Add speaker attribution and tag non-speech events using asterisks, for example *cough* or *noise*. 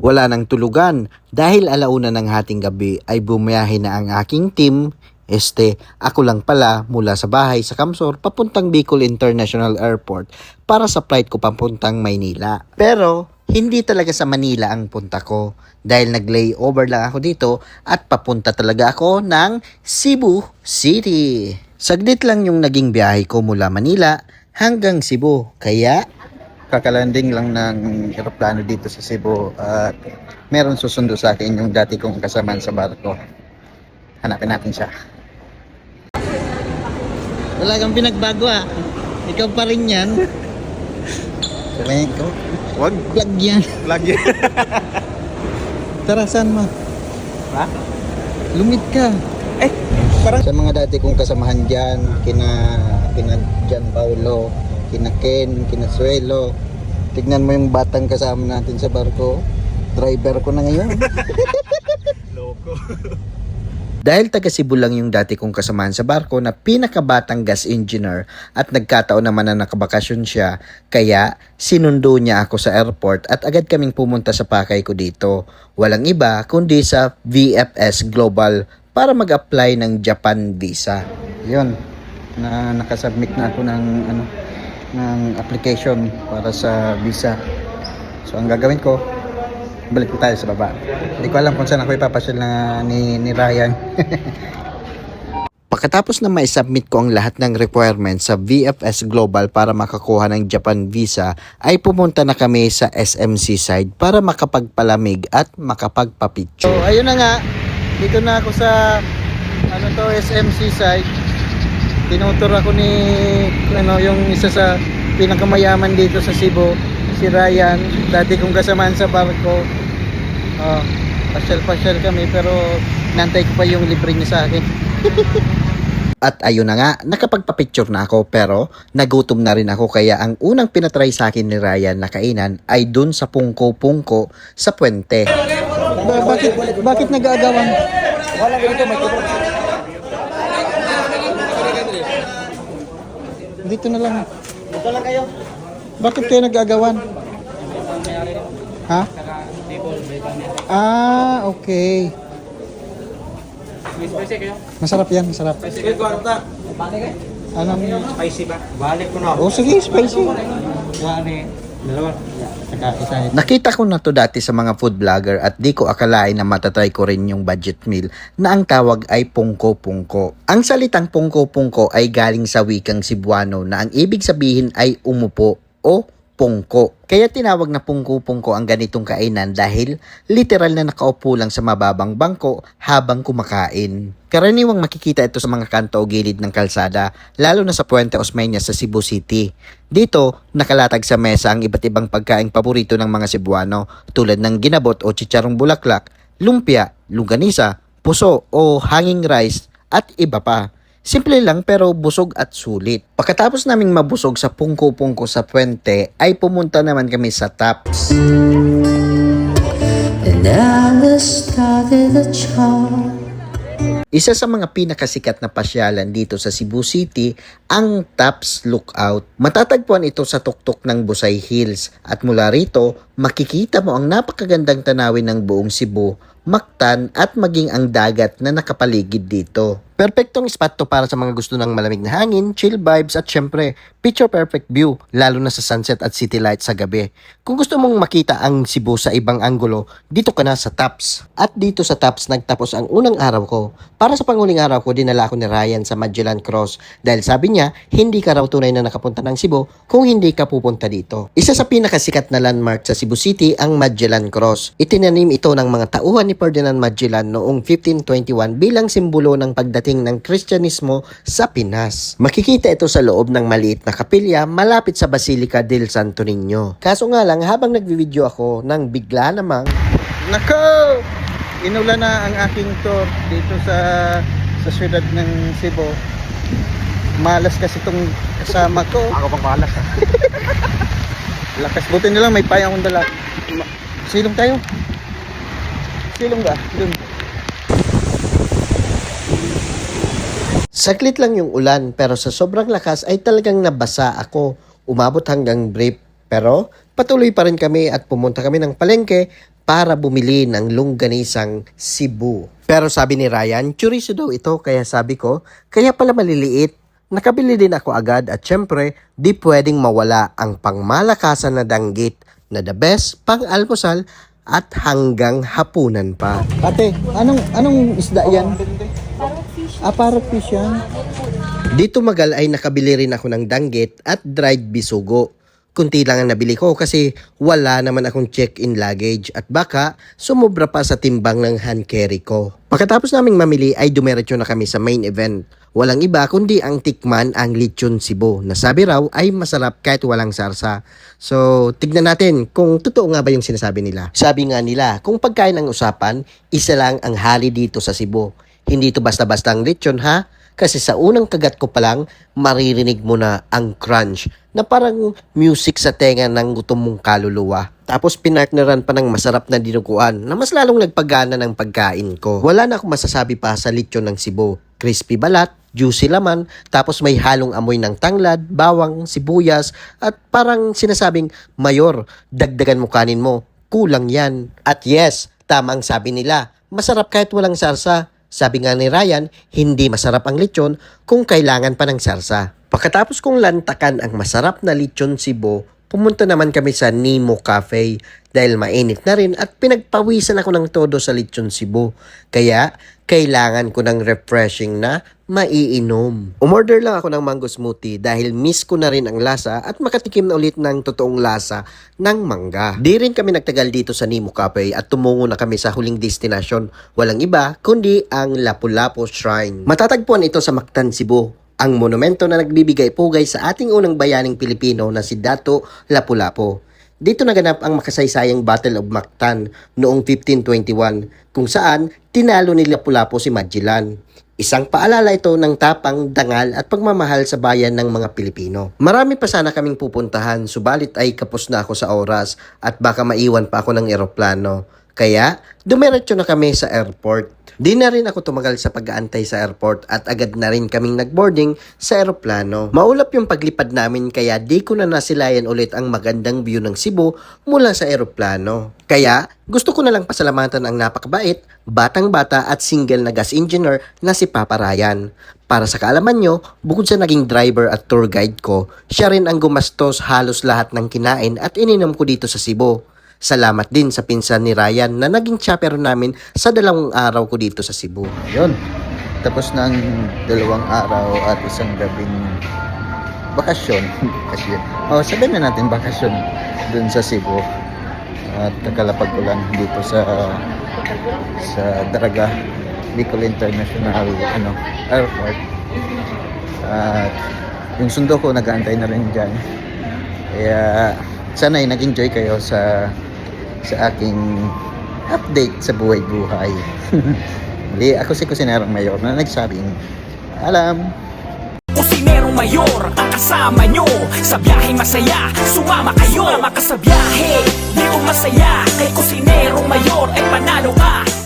Speaker 1: Wala nang tulugan dahil alauna ng hating gabi ay bumiyahe na ang aking team. Este, ako lang pala mula sa bahay sa Kamsor papuntang Bicol International Airport para sa flight ko papuntang Maynila. Pero hindi talaga sa Manila ang punta ko dahil nag-layover lang ako dito at papunta talaga ako ng Cebu City. Saglit lang yung naging biyahe ko mula Manila hanggang Cebu. Kaya kakalanding lang ng aeroplano dito sa Cebu at meron susundo sa akin yung dati kong kasamaan sa barko. Hanapin natin siya. Wala kang pinagbago ah. Ikaw pa rin yan. Sabihin ko,
Speaker 2: Wag.
Speaker 1: vlog yan.
Speaker 2: Lagi. *laughs*
Speaker 1: Tara, saan mo?
Speaker 2: Ha?
Speaker 1: Lumit ka.
Speaker 2: Eh, parang...
Speaker 1: Sa mga dati kong kasamahan dyan, kina, kina Gian Paulo, kina Ken, kina Suelo. Tignan mo yung batang kasama natin sa barko. Driver ko na ngayon. *laughs*
Speaker 2: Loko. *laughs*
Speaker 1: Dahil taga Cebu lang yung dati kong kasamahan sa barko na pinakabatang gas engineer at nagkataon naman na nakabakasyon siya, kaya sinundo niya ako sa airport at agad kaming pumunta sa pakay ko dito. Walang iba kundi sa VFS Global para mag-apply ng Japan visa. Yun, na nakasubmit na ako ng ano ng application para sa visa. So ang gagawin ko, balik tayo sa baba. Hindi ko alam kung saan ako ipapasyal na ni, ni Ryan. *laughs* Pagkatapos na ma-submit ko ang lahat ng requirements sa VFS Global para makakuha ng Japan visa, ay pumunta na kami sa SMC side para makapagpalamig at makapagpapicture. So ayun na nga, dito na ako sa ano to SMC side. Tinutur ako ni ano yung isa sa pinakamayaman dito sa Cebu, si Ryan, dati kong kasamaan sa barko. Oh, pasyal-pasyal kami pero nantay ko pa yung libre niya sa akin. *laughs* At ayun na nga, nakapagpa-picture na ako pero nagutom na rin ako kaya ang unang pinatry sa akin ni Ryan na kainan ay dun sa pungko-pungko sa puente. bakit, bakit nag-aagawan?
Speaker 2: Wala ganito, may tutok.
Speaker 1: Dito na lang.
Speaker 2: Dito lang kayo.
Speaker 1: Bakit kayo nag-aagawan? Ha? Ah, okay. Masarap yan, masarap. Anong...
Speaker 2: Spicy ba? Balik ko na.
Speaker 1: Oh, sige, spicy.
Speaker 2: Wari. Dalawa.
Speaker 1: Nakita ko na to dati sa mga food vlogger at di ko akalain na matatry ko rin yung budget meal na ang tawag ay pungko-pungko. Ang salitang pungko-pungko ay galing sa wikang Cebuano na ang ibig sabihin ay umupo o pungko. Kaya tinawag na pungko-pungko ang ganitong kainan dahil literal na nakaupo lang sa mababang bangko habang kumakain. Karaniwang makikita ito sa mga kanto o gilid ng kalsada, lalo na sa Puente Osmeña sa Cebu City. Dito, nakalatag sa mesa ang iba't ibang pagkaing paborito ng mga Cebuano tulad ng ginabot o chicharong bulaklak, lumpia, longganisa, puso o hanging rice at iba pa. Simple lang pero busog at sulit. Pagkatapos naming mabusog sa pungko-pungko sa puente, ay pumunta naman kami sa Taps. Isa sa mga pinakasikat na pasyalan dito sa Cebu City, ang Taps Lookout. Matatagpuan ito sa tuktok ng Busay Hills at mula rito, makikita mo ang napakagandang tanawin ng buong Cebu, Mactan at maging ang dagat na nakapaligid dito. Perfectong spot to para sa mga gusto ng malamig na hangin, chill vibes at syempre, picture perfect view lalo na sa sunset at city lights sa gabi. Kung gusto mong makita ang Cebu sa ibang anggulo, dito ka na sa Taps. At dito sa Taps nagtapos ang unang araw ko. Para sa panguling araw ko, dinala ako ni Ryan sa Magellan Cross dahil sabi niya, hindi ka raw tunay na nakapunta ng Cebu kung hindi ka pupunta dito. Isa sa pinakasikat na landmark sa Cebu City ang Magellan Cross. Itinanim ito ng mga tauhan ni Ferdinand Magellan noong 1521 bilang simbolo ng pagdating ng Kristyanismo sa Pinas. Makikita ito sa loob ng maliit na kapilya malapit sa Basilica del Santo Niño. Kaso nga lang, habang nagvi-video ako, nang bigla namang Nako! Inula na ang aking tour dito sa sa siyudad ng Cebu. Malas kasi itong kasama ko.
Speaker 2: Ako pang malas. *laughs*
Speaker 1: Lakas buti na lang may payang akong dala. Silong tayo. Silong ba? Dun. Saglit lang yung ulan pero sa sobrang lakas ay talagang nabasa ako. Umabot hanggang brief. Pero patuloy pa rin kami at pumunta kami ng palengke para bumili ng longganisang Cebu. Pero sabi ni Ryan, chorizo daw ito kaya sabi ko, kaya pala maliliit. Nakabili din ako agad at syempre, di pwedeng mawala ang pangmalakasan na danggit na the best pang almusal at hanggang hapunan pa. Ate, anong anong isda yan? Ah, parrot fish yan. Dito magal ay nakabili rin ako ng danggit at dried bisugo. Kunti lang ang nabili ko kasi wala naman akong check-in luggage at baka sumobra pa sa timbang ng hand carry ko. Pagkatapos naming mamili ay dumiretso na kami sa main event. Walang iba kundi ang tikman ang lechon Cebu na sabi raw ay masarap kahit walang sarsa. So, tignan natin kung totoo nga ba yung sinasabi nila. Sabi nga nila, kung pagkain ang usapan, isa lang ang hali dito sa Cebu. Hindi to basta-basta ang lechon ha? Kasi sa unang kagat ko pa lang, maririnig mo na ang crunch na parang music sa tenga ng gutom mong kaluluwa. Tapos pinartneran pa ng masarap na dinuguan na mas lalong nagpagana ng pagkain ko. Wala na akong masasabi pa sa lechon ng Cebu. Crispy balat, juicy laman, tapos may halong amoy ng tanglad, bawang, sibuyas, at parang sinasabing, Mayor, dagdagan mo kanin mo, kulang yan. At yes, tamang sabi nila, masarap kahit walang sarsa. Sabi nga ni Ryan, hindi masarap ang lechon kung kailangan pa ng sarsa. Pagkatapos kong lantakan ang masarap na lechon Cebu, pumunta naman kami sa Nemo Cafe dahil mainit na rin at pinagpawisan ako ng todo sa lechon Cebu. Kaya, kailangan ko ng refreshing na maiinom. Umorder lang ako ng mango smoothie dahil miss ko na rin ang lasa at makatikim na ulit ng totoong lasa ng mangga. Di rin kami nagtagal dito sa Nemo Cafe at tumungo na kami sa huling destination. Walang iba kundi ang Lapu-Lapu Shrine. Matatagpuan ito sa Mactan, Cebu ang monumento na nagbibigay pugay sa ating unang bayaning Pilipino na si Dato Lapu-Lapu. Dito naganap ang makasaysayang Battle of Mactan noong 1521 kung saan tinalo ni Lapu-Lapu si Magellan. Isang paalala ito ng tapang, dangal at pagmamahal sa bayan ng mga Pilipino. Marami pa sana kaming pupuntahan subalit ay kapos na ako sa oras at baka maiwan pa ako ng eroplano. Kaya, dumiretso na kami sa airport. Di na rin ako tumagal sa pag-aantay sa airport at agad na rin kaming nagboarding sa aeroplano. Maulap yung paglipad namin kaya di ko na nasilayan ulit ang magandang view ng Cebu mula sa aeroplano. Kaya, gusto ko na lang pasalamatan ang napakabait, batang-bata at single na gas engineer na si Papa Ryan. Para sa kaalaman nyo, bukod sa naging driver at tour guide ko, siya rin ang gumastos halos lahat ng kinain at ininom ko dito sa Cebu. Salamat din sa pinsan ni Ryan na naging chaperone namin sa dalawang araw ko dito sa Cebu.
Speaker 3: Yun. Tapos na ang dalawang araw at isang gabing bakasyon. *laughs* bakasyon. Oh, sabihin na natin bakasyon dun sa Cebu. At kakalapag ko lang dito sa sa Daraga Bicol International ano, Airport. At yung sundo ko nag-aantay na rin dyan. Kaya sana ay nag-enjoy kayo sa sa aking update sa buhay-buhay. *laughs* Muli, ako si Kusinerong Mayor na nagsabing, alam,
Speaker 4: Kusinerong Mayor ang kasama nyo. Sa biyaheng masaya, sumama kayo. Sumama ka sa biyahe, di ko masaya Kay Kusinerong Mayor ay panalo ka